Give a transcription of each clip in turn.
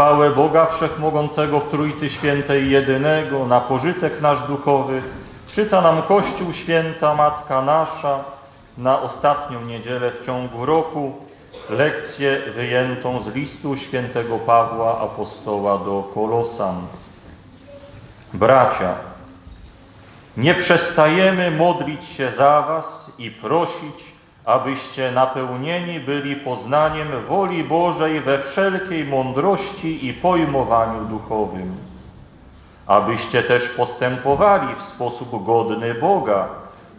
chwałę Boga Wszechmogącego w Trójcy Świętej Jedynego, na pożytek nasz duchowy, czyta nam Kościół Święta Matka Nasza na ostatnią niedzielę w ciągu roku, lekcję wyjętą z listu świętego Pawła Apostoła do Kolosan. Bracia, nie przestajemy modlić się za was i prosić, abyście napełnieni byli poznaniem woli Bożej we wszelkiej mądrości i pojmowaniu duchowym. Abyście też postępowali w sposób godny Boga,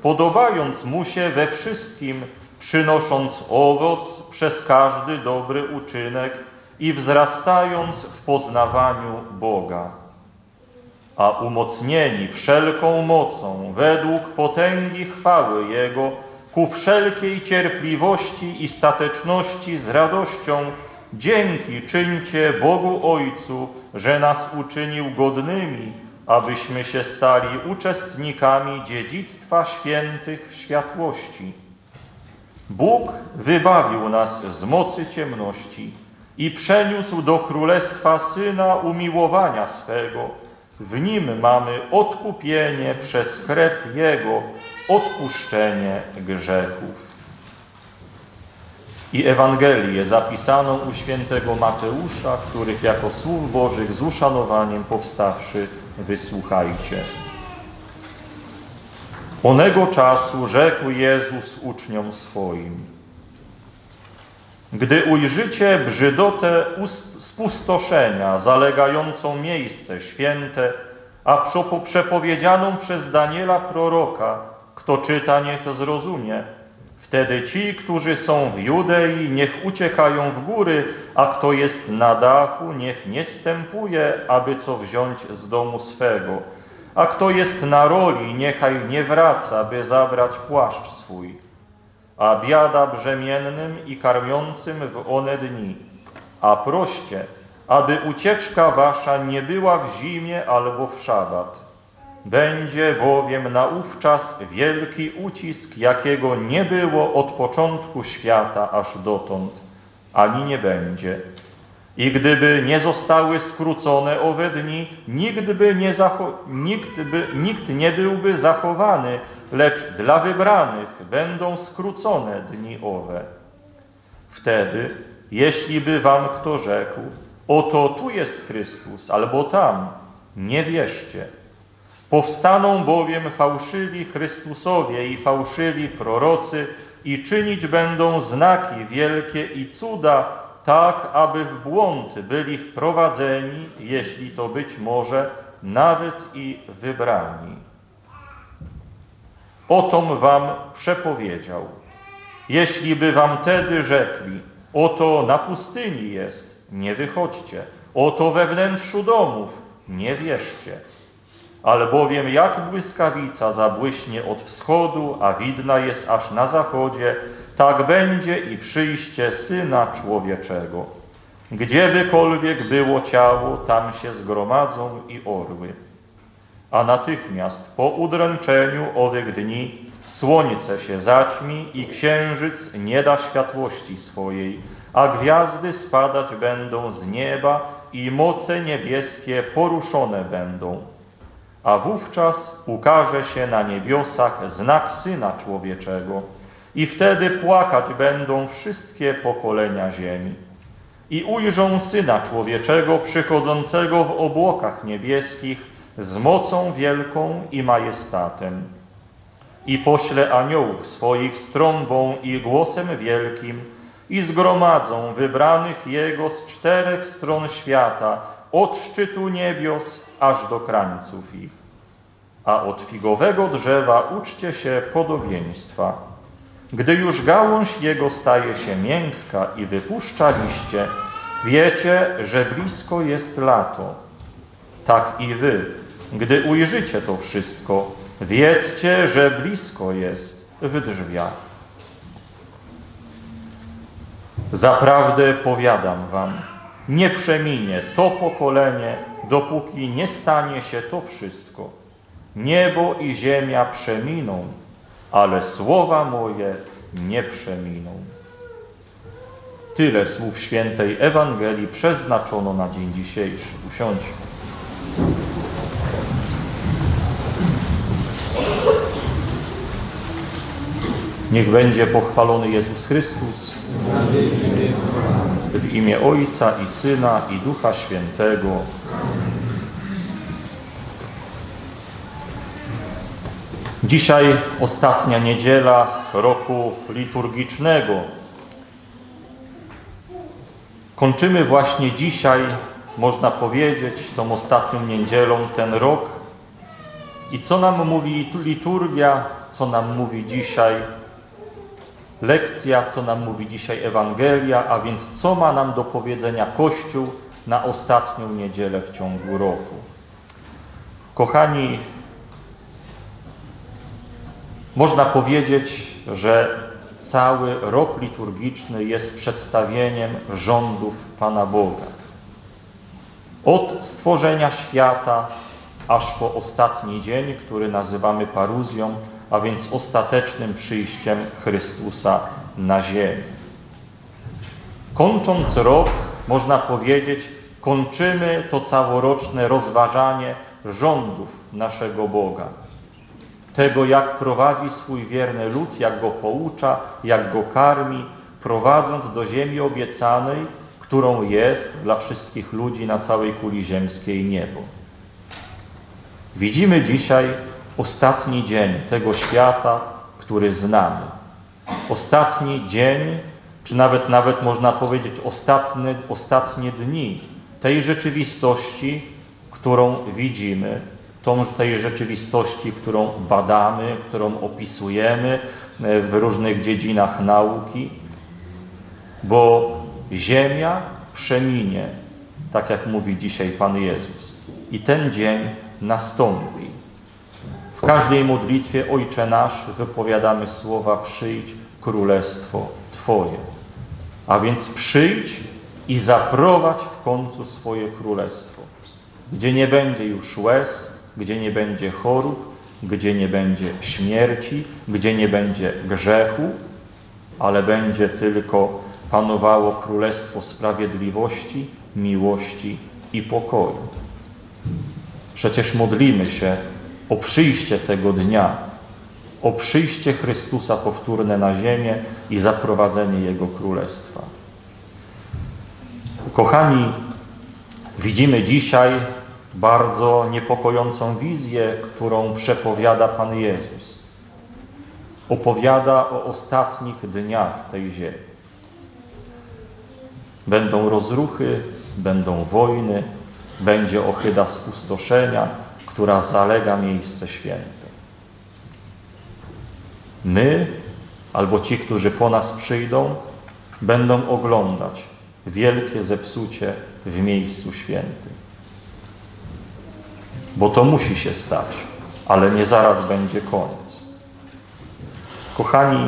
podobając Mu się we wszystkim, przynosząc owoc przez każdy dobry uczynek i wzrastając w poznawaniu Boga a umocnieni wszelką mocą według potęgi chwały Jego, ku wszelkiej cierpliwości i stateczności z radością, dzięki czyńcie Bogu Ojcu, że nas uczynił godnymi, abyśmy się stali uczestnikami dziedzictwa świętych w światłości. Bóg wybawił nas z mocy ciemności i przeniósł do królestwa Syna umiłowania swego, w nim mamy odkupienie przez krew Jego, odpuszczenie grzechów. I Ewangelię zapisaną u świętego Mateusza, których jako słów Bożych z uszanowaniem powstawszy wysłuchajcie. Onego czasu rzekł Jezus uczniom swoim. Gdy ujrzycie brzydotę spustoszenia zalegającą miejsce święte, a przepowiedzianą przez Daniela proroka, kto czyta, niech zrozumie. Wtedy ci, którzy są w Judei, niech uciekają w góry, a kto jest na dachu, niech nie stępuje, aby co wziąć z domu swego. A kto jest na roli, niechaj nie wraca, by zabrać płaszcz swój a biada brzemiennym i karmiącym w one dni. A proście, aby ucieczka wasza nie była w zimie albo w szabat. Będzie bowiem naówczas wielki ucisk, jakiego nie było od początku świata aż dotąd, ani nie będzie. I gdyby nie zostały skrócone owe dni, nikt, by nie nikt, by, nikt nie byłby zachowany, lecz dla wybranych będą skrócone dni owe. Wtedy, jeśli by wam kto rzekł, oto tu jest Chrystus, albo tam, nie wierzcie. Powstaną bowiem fałszywi Chrystusowie i fałszywi prorocy i czynić będą znaki wielkie i cuda, tak aby w błąd byli wprowadzeni, jeśli to być może, nawet i wybrani. Otom wam przepowiedział. Jeśli by wam tedy rzekli, oto na pustyni jest, nie wychodźcie, oto we wnętrzu domów, nie wierzcie. Albowiem jak błyskawica zabłyśnie od wschodu, a widna jest aż na zachodzie, tak będzie i przyjście Syna Człowieczego. Gdziebykolwiek było ciało, tam się zgromadzą i orły a natychmiast po udręczeniu owych dni słońce się zaćmi i księżyc nie da światłości swojej, a gwiazdy spadać będą z nieba i moce niebieskie poruszone będą. A wówczas ukaże się na niebiosach znak Syna Człowieczego i wtedy płakać będą wszystkie pokolenia ziemi. I ujrzą Syna Człowieczego przychodzącego w obłokach niebieskich z mocą wielką i majestatem. I pośle aniołów swoich z trąbą i głosem wielkim i zgromadzą wybranych Jego z czterech stron świata, od szczytu niebios aż do krańców ich. A od figowego drzewa uczcie się podobieństwa. Gdy już gałąź jego staje się miękka i wypuszcza liście, wiecie, że blisko jest lato. Tak i wy, gdy ujrzycie to wszystko, wiedzcie, że blisko jest w drzwiach. Zaprawdę powiadam wam, nie przeminie to pokolenie, dopóki nie stanie się to wszystko. Niebo i ziemia przeminą, ale słowa moje nie przeminą. Tyle słów świętej Ewangelii przeznaczono na dzień dzisiejszy. Usiądźmy. Niech będzie pochwalony Jezus Chrystus w imię Ojca i Syna i Ducha Świętego. Dzisiaj ostatnia niedziela roku liturgicznego. Kończymy właśnie dzisiaj, można powiedzieć, tą ostatnią niedzielą ten rok. I co nam mówi liturgia, co nam mówi dzisiaj lekcja, co nam mówi dzisiaj Ewangelia, a więc co ma nam do powiedzenia Kościół na ostatnią niedzielę w ciągu roku. Kochani, można powiedzieć, że cały rok liturgiczny jest przedstawieniem rządów Pana Boga. Od stworzenia świata aż po ostatni dzień, który nazywamy paruzją, a więc ostatecznym przyjściem Chrystusa na ziemię. Kończąc rok, można powiedzieć, kończymy to całoroczne rozważanie rządów naszego Boga. Tego, jak prowadzi swój wierny lud, jak go poucza, jak go karmi, prowadząc do ziemi obiecanej, którą jest dla wszystkich ludzi na całej kuli ziemskiej niebo. Widzimy dzisiaj ostatni dzień tego świata, który znamy. Ostatni dzień, czy nawet, nawet można powiedzieć ostatnie, ostatnie dni tej rzeczywistości, którą widzimy, tą tej rzeczywistości, którą badamy, którą opisujemy w różnych dziedzinach nauki, bo Ziemia przeminie, tak jak mówi dzisiaj Pan Jezus. I ten dzień nastąpi. W każdej modlitwie Ojcze Nasz wypowiadamy słowa przyjdź królestwo Twoje. A więc przyjdź i zaprowadź w końcu swoje królestwo, gdzie nie będzie już łez, gdzie nie będzie chorób, gdzie nie będzie śmierci, gdzie nie będzie grzechu, ale będzie tylko panowało królestwo sprawiedliwości, miłości i pokoju. Przecież modlimy się o przyjście tego dnia, o przyjście Chrystusa powtórne na ziemię i zaprowadzenie Jego Królestwa. Kochani, widzimy dzisiaj bardzo niepokojącą wizję, którą przepowiada Pan Jezus. Opowiada o ostatnich dniach tej ziemi. Będą rozruchy, będą wojny, będzie ochyda spustoszenia, która zalega miejsce święte. My, albo ci, którzy po nas przyjdą, będą oglądać wielkie zepsucie w miejscu świętym. Bo to musi się stać, ale nie zaraz będzie koniec. Kochani,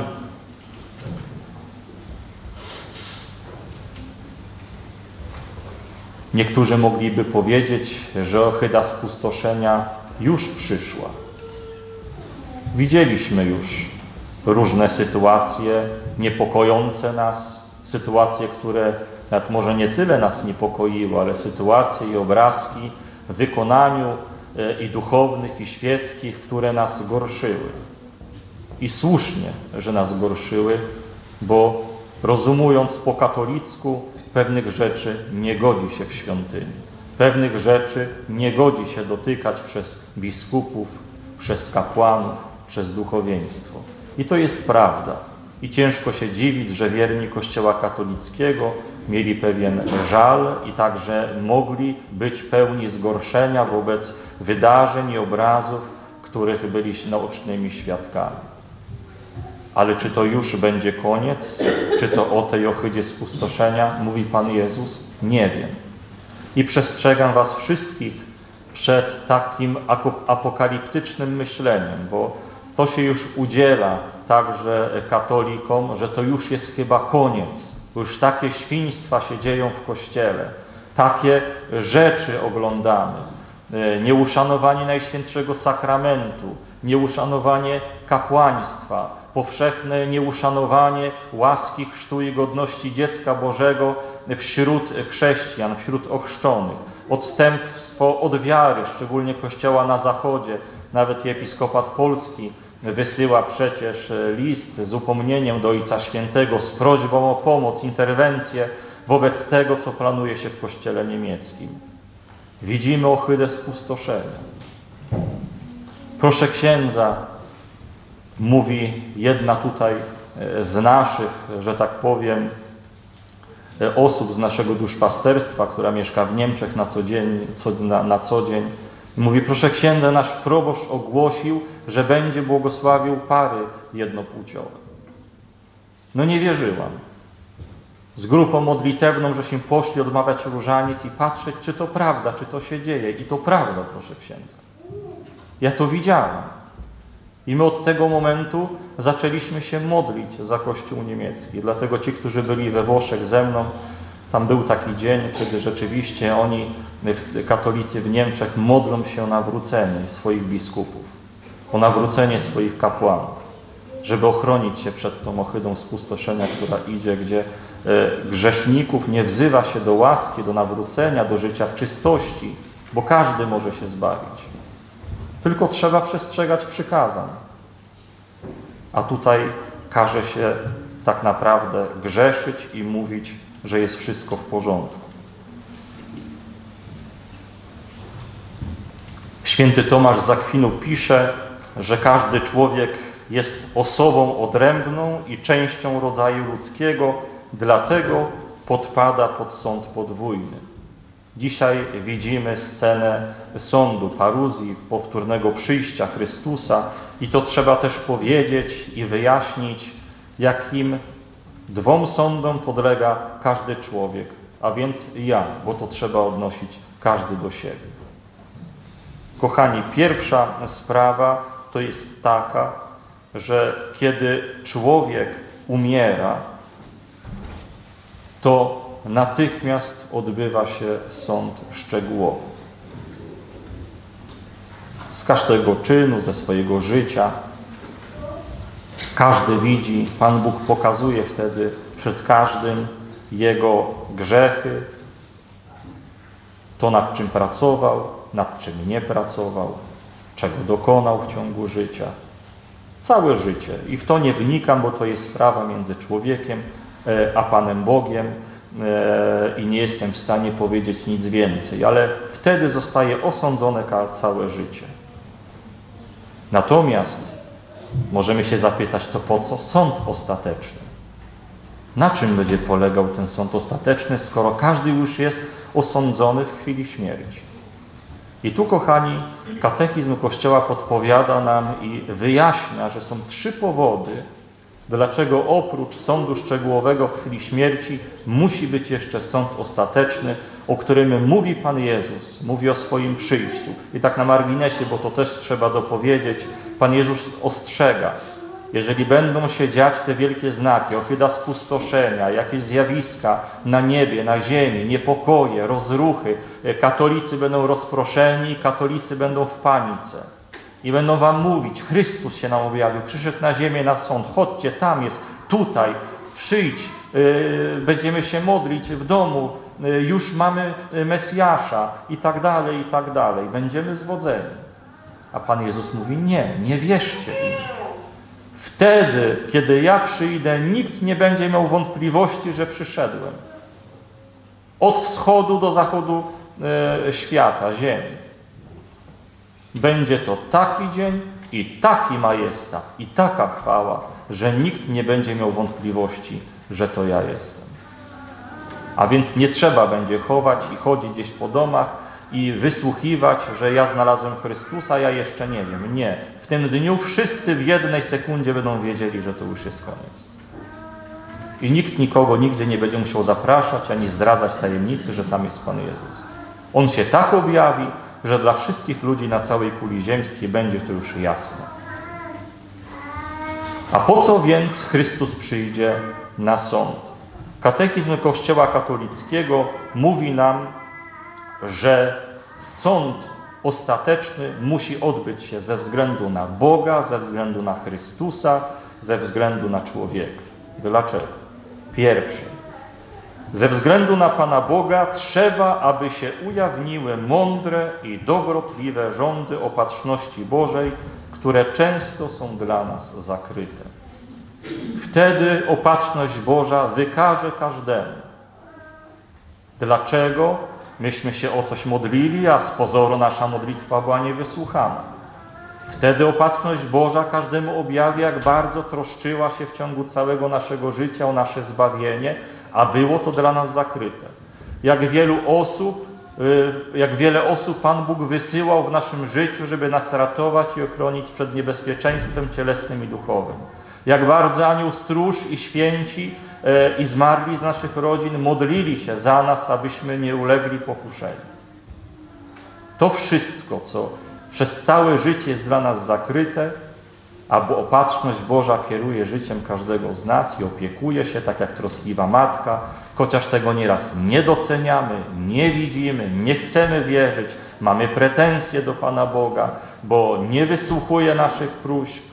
Niektórzy mogliby powiedzieć, że ochyda spustoszenia już przyszła. Widzieliśmy już różne sytuacje niepokojące nas, sytuacje, które nawet może nie tyle nas niepokoiły, ale sytuacje i obrazki w wykonaniu e, i duchownych, i świeckich, które nas gorszyły. I słusznie, że nas gorszyły, bo rozumując po katolicku, pewnych rzeczy nie godzi się w świątyni. Pewnych rzeczy nie godzi się dotykać przez biskupów, przez kapłanów, przez duchowieństwo. I to jest prawda. I ciężko się dziwić, że wierni Kościoła katolickiego mieli pewien żal i także mogli być pełni zgorszenia wobec wydarzeń i obrazów, których byli naocznymi świadkami. Ale czy to już będzie koniec? Czy to o tej ohydzie spustoszenia mówi Pan Jezus? Nie wiem. I przestrzegam Was wszystkich przed takim apokaliptycznym myśleniem, bo to się już udziela także katolikom, że to już jest chyba koniec. Już takie świństwa się dzieją w Kościele. Takie rzeczy oglądamy. Nieuszanowanie Najświętszego Sakramentu, nieuszanowanie kapłaństwa, powszechne nieuszanowanie łaski, chrztu i godności dziecka Bożego wśród chrześcijan, wśród ochrzczonych, odstępstwo od wiary, szczególnie Kościoła na Zachodzie, nawet Episkopat Polski wysyła przecież list z upomnieniem do Ojca Świętego z prośbą o pomoc, interwencję wobec tego, co planuje się w Kościele niemieckim. Widzimy ohydę spustoszenia. Proszę księdza, mówi jedna tutaj e, z naszych, że tak powiem, e, osób z naszego duszpasterstwa, która mieszka w Niemczech na co dzień, co, na, na co dzień. Mówi, proszę księdza, nasz proboszcz ogłosił, że będzie błogosławił pary jednopłciowe. No nie wierzyłam. Z grupą modlitewną, żeśmy poszli odmawiać różaniec i patrzeć, czy to prawda, czy to się dzieje. I to prawda, proszę księdza. Ja to widziałam. I my od tego momentu zaczęliśmy się modlić za Kościół niemiecki. Dlatego ci, którzy byli we Włoszech ze mną, tam był taki dzień, kiedy rzeczywiście oni, katolicy w Niemczech, modlą się o nawrócenie swoich biskupów, o nawrócenie swoich kapłanów, żeby ochronić się przed tą ohydą spustoszenia, która idzie, gdzie e, grzeszników nie wzywa się do łaski, do nawrócenia, do życia w czystości, bo każdy może się zbawić. Tylko trzeba przestrzegać przykazań. A tutaj każe się tak naprawdę grzeszyć i mówić, że jest wszystko w porządku. Święty Tomasz z pisze, że każdy człowiek jest osobą odrębną i częścią rodzaju ludzkiego, dlatego podpada pod sąd podwójny. Dzisiaj widzimy scenę sądu, paruzji, powtórnego przyjścia Chrystusa i to trzeba też powiedzieć i wyjaśnić, jakim dwom sądom podlega każdy człowiek, a więc ja, bo to trzeba odnosić każdy do siebie. Kochani, pierwsza sprawa to jest taka, że kiedy człowiek umiera, to natychmiast odbywa się sąd szczegółowy. Z każdego czynu, ze swojego życia. Każdy widzi, Pan Bóg pokazuje wtedy przed każdym jego grzechy, to nad czym pracował, nad czym nie pracował, czego dokonał w ciągu życia. Całe życie. I w to nie wnikam, bo to jest sprawa między człowiekiem e, a Panem Bogiem i nie jestem w stanie powiedzieć nic więcej, ale wtedy zostaje osądzone całe życie. Natomiast możemy się zapytać, to po co sąd ostateczny? Na czym będzie polegał ten sąd ostateczny, skoro każdy już jest osądzony w chwili śmierci? I tu, kochani, katechizm Kościoła podpowiada nam i wyjaśnia, że są trzy powody, dlaczego oprócz sądu szczegółowego w chwili śmierci musi być jeszcze sąd ostateczny, o którym mówi Pan Jezus, mówi o swoim przyjściu. I tak na marginesie, bo to też trzeba dopowiedzieć, Pan Jezus ostrzega, jeżeli będą się dziać te wielkie znaki, ochyda spustoszenia, jakieś zjawiska na niebie, na ziemi, niepokoje, rozruchy, katolicy będą rozproszeni, katolicy będą w panice. I będą wam mówić, Chrystus się nam objawił, przyszedł na ziemię na sąd, chodźcie, tam jest, tutaj, przyjdź, yy, będziemy się modlić w domu, yy, już mamy Mesjasza i tak dalej, i tak dalej. Będziemy zwodzeni. A Pan Jezus mówi, nie, nie wierzcie im. Wtedy, kiedy ja przyjdę, nikt nie będzie miał wątpliwości, że przyszedłem. Od wschodu do zachodu e, świata, ziemi. Będzie to taki dzień i taki majestat i taka chwała, że nikt nie będzie miał wątpliwości, że to ja jestem. A więc nie trzeba będzie chować i chodzić gdzieś po domach i wysłuchiwać, że ja znalazłem Chrystusa, ja jeszcze nie wiem. Nie. W tym dniu wszyscy w jednej sekundzie będą wiedzieli, że to już jest koniec. I nikt nikogo nigdzie nie będzie musiał zapraszać ani zdradzać tajemnicy, że tam jest Pan Jezus. On się tak objawi, że dla wszystkich ludzi na całej kuli ziemskiej będzie to już jasne. A po co więc Chrystus przyjdzie na sąd? Katechizm Kościoła katolickiego mówi nam, że sąd ostateczny musi odbyć się ze względu na Boga, ze względu na Chrystusa, ze względu na człowieka. Dlaczego? Pierwsze, ze względu na Pana Boga trzeba, aby się ujawniły mądre i dobrotliwe rządy opatrzności Bożej, które często są dla nas zakryte. Wtedy opatrzność Boża wykaże każdemu. Dlaczego myśmy się o coś modlili, a z pozoru nasza modlitwa była niewysłuchana? Wtedy opatrzność Boża każdemu objawi, jak bardzo troszczyła się w ciągu całego naszego życia o nasze zbawienie, a było to dla nas zakryte. Jak wielu osób, y, jak wiele osób Pan Bóg wysyłał w naszym życiu, żeby nas ratować i ochronić przed niebezpieczeństwem cielesnym i duchowym. Jak bardzo anioł stróż i święci y, i zmarli z naszych rodzin modlili się za nas, abyśmy nie ulegli pokuszeniu. To wszystko, co przez całe życie jest dla nas zakryte, albo opatrzność Boża kieruje życiem każdego z nas i opiekuje się, tak jak troskliwa matka, chociaż tego nieraz nie doceniamy, nie widzimy, nie chcemy wierzyć, mamy pretensje do Pana Boga, bo nie wysłuchuje naszych próśb.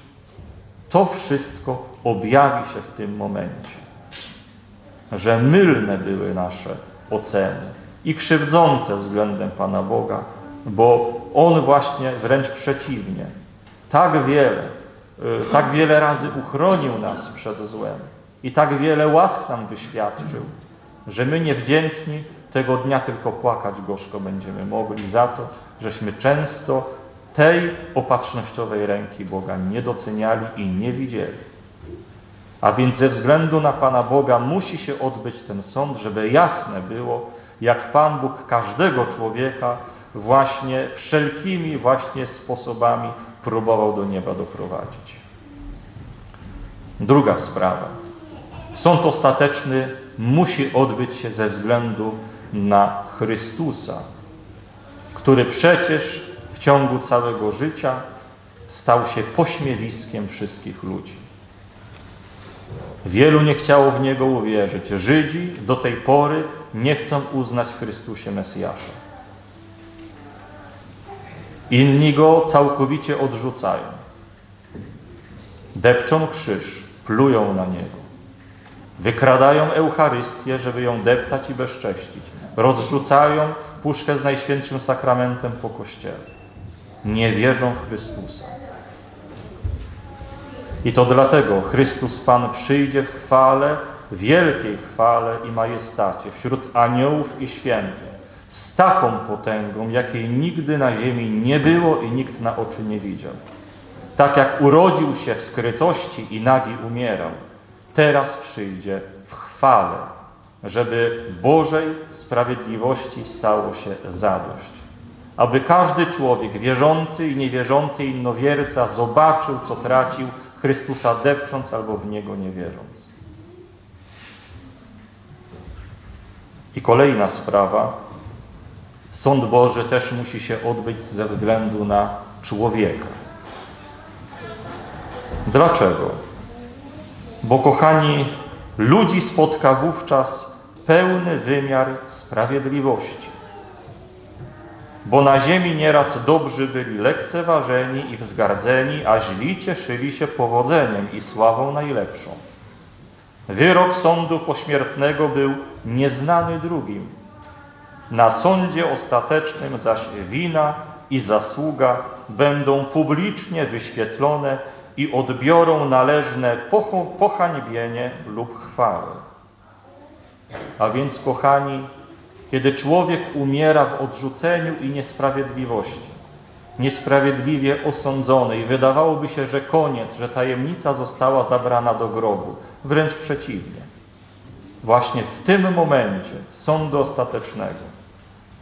To wszystko objawi się w tym momencie, że mylne były nasze oceny i krzywdzące względem Pana Boga, bo On właśnie wręcz przeciwnie, tak wiele, tak wiele razy uchronił nas przed złem i tak wiele łask nam wyświadczył, że my niewdzięczni tego dnia tylko płakać gorzko będziemy mogli za to, żeśmy często tej opatrznościowej ręki Boga nie doceniali i nie widzieli. A więc ze względu na Pana Boga musi się odbyć ten sąd, żeby jasne było, jak Pan Bóg każdego człowieka właśnie wszelkimi właśnie sposobami próbował do nieba doprowadzić. Druga sprawa. Sąd ostateczny musi odbyć się ze względu na Chrystusa, który przecież w ciągu całego życia stał się pośmiewiskiem wszystkich ludzi. Wielu nie chciało w Niego uwierzyć. Żydzi do tej pory nie chcą uznać w Chrystusie Mesjasza. Inni Go całkowicie odrzucają. Depczą krzyż, plują na Niego. Wykradają Eucharystię, żeby ją deptać i bezcześcić. Rozrzucają puszkę z Najświętszym Sakramentem po Kościele. Nie wierzą w Chrystusa. I to dlatego Chrystus Pan przyjdzie w chwale, wielkiej chwale i majestacie wśród aniołów i świętych z taką potęgą, jakiej nigdy na ziemi nie było i nikt na oczy nie widział. Tak jak urodził się w skrytości i nagi umierał, teraz przyjdzie w chwale, żeby Bożej sprawiedliwości stało się zadość. Aby każdy człowiek, wierzący i niewierzący innowierca, zobaczył, co tracił, Chrystusa depcząc albo w Niego nie wierząc. I kolejna sprawa. Sąd Boży też musi się odbyć ze względu na człowieka. Dlaczego? Bo kochani, ludzi spotka wówczas pełny wymiar sprawiedliwości. Bo na ziemi nieraz dobrzy byli lekceważeni i wzgardzeni, a źli cieszyli się powodzeniem i sławą najlepszą. Wyrok sądu pośmiertnego był nieznany drugim. Na sądzie ostatecznym zaś wina i zasługa będą publicznie wyświetlone i odbiorą należne pohańbienie lub chwałę. A więc, kochani, kiedy człowiek umiera w odrzuceniu i niesprawiedliwości, niesprawiedliwie osądzony i wydawałoby się, że koniec, że tajemnica została zabrana do grobu, wręcz przeciwnie. Właśnie w tym momencie sądu ostatecznego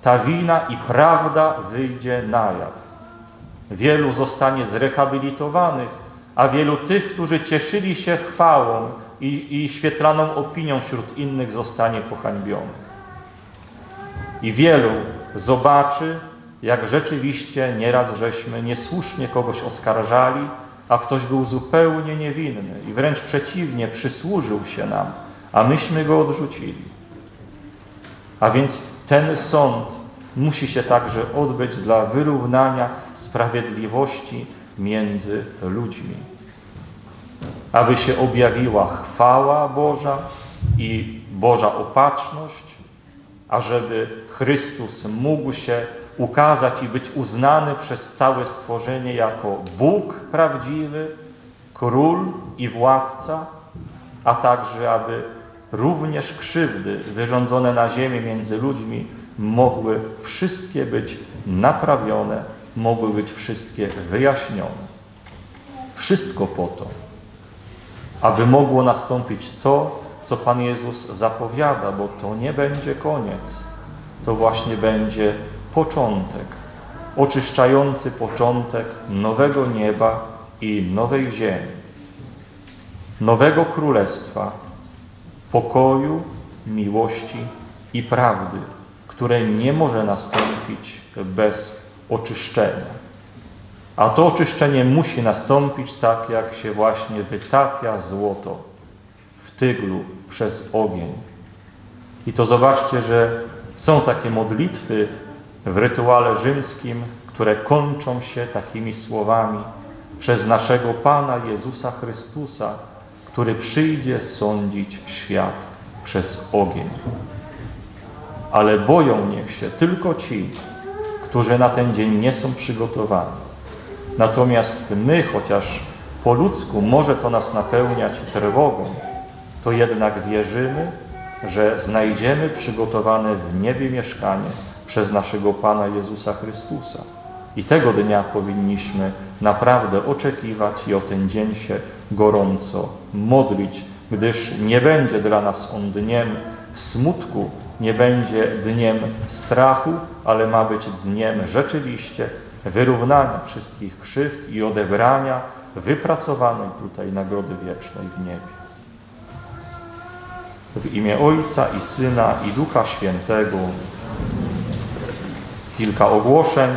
ta wina i prawda wyjdzie na jaw. Wielu zostanie zrehabilitowanych, a wielu tych, którzy cieszyli się chwałą i, i świetlaną opinią wśród innych, zostanie pohańbionych. I wielu zobaczy, jak rzeczywiście nieraz żeśmy niesłusznie kogoś oskarżali, a ktoś był zupełnie niewinny i wręcz przeciwnie, przysłużył się nam, a myśmy go odrzucili. A więc ten sąd musi się także odbyć dla wyrównania sprawiedliwości między ludźmi. aby się objawiła chwała Boża i Boża opatrzność, ażeby Chrystus mógł się ukazać i być uznany przez całe stworzenie jako Bóg prawdziwy, król i władca, a także aby również krzywdy wyrządzone na ziemi między ludźmi mogły wszystkie być naprawione, mogły być wszystkie wyjaśnione. Wszystko po to, aby mogło nastąpić to, co Pan Jezus zapowiada, bo to nie będzie koniec. To właśnie będzie początek, oczyszczający początek nowego nieba i nowej ziemi, nowego królestwa, pokoju, miłości i prawdy, które nie może nastąpić bez oczyszczenia. A to oczyszczenie musi nastąpić tak, jak się właśnie wytapia złoto w tyglu przez ogień. I to zobaczcie, że są takie modlitwy w rytuale rzymskim, które kończą się takimi słowami przez naszego Pana Jezusa Chrystusa, który przyjdzie sądzić świat przez ogień. Ale boją niech się tylko ci, którzy na ten dzień nie są przygotowani. Natomiast my, chociaż po ludzku może to nas napełniać trwogą, to jednak wierzymy, że znajdziemy przygotowane w niebie mieszkanie przez naszego Pana Jezusa Chrystusa. I tego dnia powinniśmy naprawdę oczekiwać i o ten dzień się gorąco modlić, gdyż nie będzie dla nas on dniem smutku, nie będzie dniem strachu, ale ma być dniem rzeczywiście wyrównania wszystkich krzywd i odebrania wypracowanej tutaj nagrody wiecznej w niebie. W imię Ojca i Syna i Ducha Świętego kilka ogłoszeń.